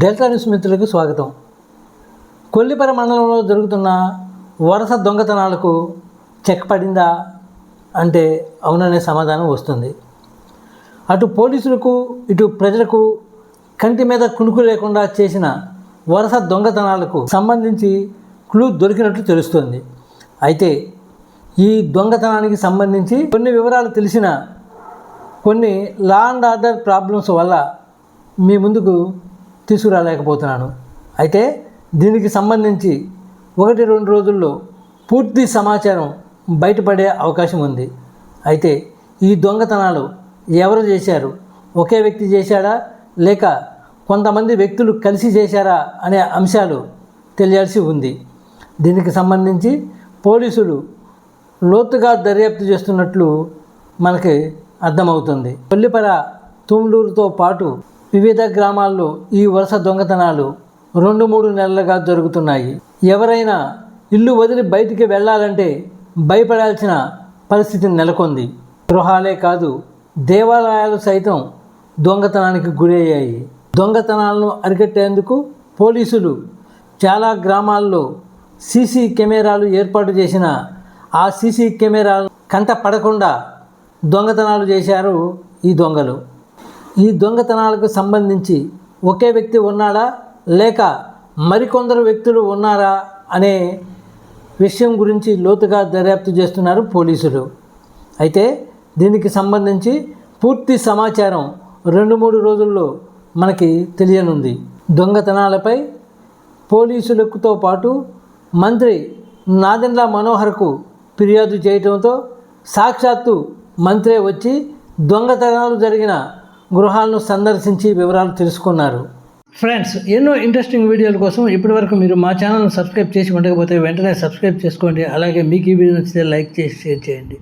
Delta news మిత్రులకు స్వాగతం. కొల్లిపర మండలంలో జరుగుతున్న వరుస దొంగతనాలకు చెక్ పడిందా అంటే అవుననే సమాధానం వస్తుంది. అటు పోలీసులకు ఇటు ప్రజలకు కంటి మీద కునుకు లేకుండా చేసిన వరుస దొంగతనాలకు సంబంధించి క్లూ దొరికినట్లు తెలుస్తుంది. అయితే ఈ దొంగతనానికి సంబంధించి కొన్ని వివరాలు తెలిసిన కొన్ని లా అండ్ ఆర్డర్ ప్రాబ్లమ్స్ వల్ల మీ ముందుకు తీసుకురాలేకపోతున్నాను. అయితే దీనికి సంబంధించి ఒకటి రెండు రోజుల్లో పూర్తి సమాచారం బయటపడే అవకాశం ఉంది. అయితే ఈ దొంగతనాలు ఎవరు చేశారు? ఒకే వ్యక్తి చేశాడా? లేక కొంతమంది వ్యక్తులు కలిసి చేశారా? అనే అంశాలు తెలియాల్సి ఉంది. దీనికి సంబంధించి పోలీసులు లోతుగా దర్యాప్తు చేస్తున్నట్లు మనకి అర్థమవుతుంది. కొల్లిపర తుమ్లూరుతో పాటు వివిధ గ్రామాల్లో ఈ వరుస దొంగతనాలు రెండు మూడు నెలలుగా జరుగుతున్నాయి. ఎవరైనా ఇల్లు వదిలి బయటికి వెళ్ళాలంటే భయపడాల్సిన పరిస్థితి నెలకొంది. గృహాలే కాదు దేవాలయాలు సైతం దొంగతనానికి గురయ్యాయి. దొంగతనాలను అరికట్టేందుకు పోలీసులు చాలా గ్రామాల్లో సీసీ కెమెరాలు ఏర్పాటు చేసిన ఆ సీసీ కెమెరాలు కంట పడకుండా దొంగతనాలు చేశారు ఈ దొంగలు. ఈ దొంగతనాలకు సంబంధించి ఒకే వ్యక్తి ఉన్నాడా? లేక మరికొందరు వ్యక్తులు ఉన్నారా? అనే విషయం గురించి లోతుగా దర్యాప్తు చేస్తున్నారు పోలీసులు. అయితే దీనికి సంబంధించి పూర్తి సమాచారం రెండు మూడు రోజుల్లో మనకి తెలియనుంది. దొంగతనాలపై పోలీసులతో పాటు మంత్రి నాదెండ్ల మనోహర్కు ఫిర్యాదు చేయడంతో సాక్షాత్తు మంత్రే వచ్చి దొంగతనాలు జరిగిన గృహాలను సందర్శించి వివరాలు తెలుసుకున్నారు. ఫ్రెండ్స్ ఎన్నో ఇంట్రెస్టింగ్ వీడియోల కోసం ఇప్పటివరకు మీరు మా ఛానల్ సబ్స్క్రైబ్ చేసి ఉండకపోతే వెంటనే సబ్స్క్రైబ్ చేసుకోండి. అలాగే మీకు ఈ వీడియో నచ్చితే లైక్ చేసి షేర్ చేయండి.